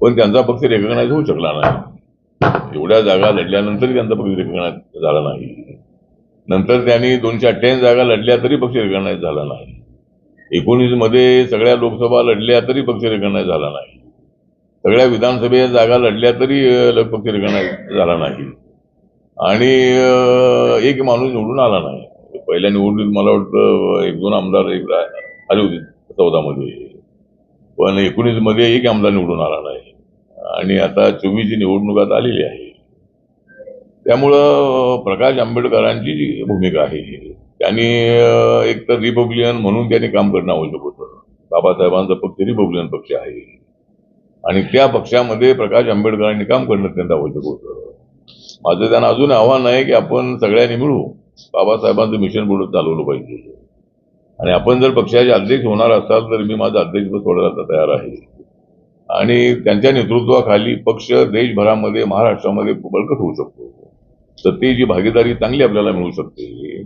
पण त्यांचा पक्ष रेकग्नाईज होऊ शकला नाही. एवढ्या जागा लढल्यानंतर त्यांचा पक्ष रेकग्नाईज झाला नाही. नंतर त्यांनी दोनशे अठ्ठ्याऐंशी जागा लढल्या तरी पक्ष रेकग्नाईज झाला नाही. एकोणीसमध्ये सगळ्या लोकसभा लढल्या तरी पक्ष रेकग्नाईज झाला नाही. सगळ्या विधानसभेच्या जागा लढल्या तरी पक्ष रेकग्नाईज झाला नाही. आणि एक माणूस निवडून आला नाही. पहिल्या निवडणुकीत मला वाटतं एक दोन आमदार एक आले होते चौदामध्ये. पण एकोणीसमध्ये एक आमदार निवडून आला नाही आणि आता चोवीसची निवडणूक आता आलेली आहे. त्यामुळं प्रकाश आंबेडकरांची जी भूमिका आहे त्यांनी एक तर रिपब्लिकन म्हणून त्यांनी काम करणं आवश्यक होतं. बाबासाहेबांचा पक्ष रिपब्लिकन पक्ष आहे. आणि त्या पक्षामध्ये प्रकाश आंबेडकरांनी काम करणं अत्यंत आवश्यक होतं. माझं त्यांना अजून आव्हान आहे की आपण सगळ्यांनी मिळू बाबासाहेबांचं मिशन पुढे चालवलं पाहिजे. आणि आपण जर पक्षाचे अध्यक्ष होणार असाल तर मी माझं अध्यक्षपद सोडायला तयार आहे. आणि त्यांच्या नेतृत्वाखाली पक्ष देशभरामध्ये महाराष्ट्रामध्ये बळकट होऊ शकतो. सत्तेची भागीदारी चांगली आपल्याला मिळू शकते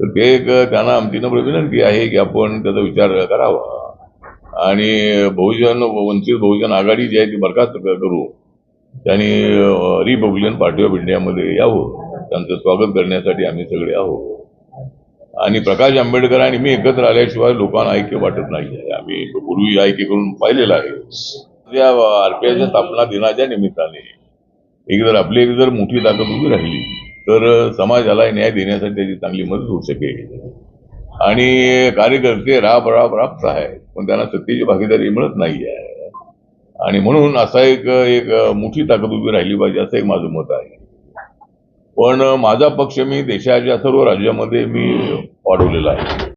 तर ते एक त्यांना आमची नम्र विनंती आहे की आपण त्याचा विचार करावा. आणि बहुजन वंचित बहुजन आघाडी जी आहे ती बरखास्त करू. त्यांनी रिपब्लिकन पार्टी ऑफ इंडियामध्ये यावं. त्यांचं स्वागत करण्यासाठी आम्ही सगळे आहोत. आणि प्रकाश आंबेडकर आणि मी एकत्र आल्याशिवाय लोकांना ऐक्य वाटत नाही आहे आम्ही पूर्वी ऐक्य करून पाहिलेलं आहे. या आरपीआयच्या स्थापना दिनाच्या निमित्ताने एक जर आपली एक जर मोठी ताकद उभी राहिली तर समाजाला न्याय देण्यासाठी त्याची चांगली मदत होऊ शकेल. आणि कार्यकर्ते राब राब राबत आहेत पण त्यांना सत्तेची भागीदारी मिळत नाही आहे आणि म्हणून असा एक एक मोठी ताकद उभी राहिली पाहिजे असं एक माझं मत आहे. पण माझा पक्ष मी देशाच्या सर्व राज्यामध्ये मी वाढवलेला आहे.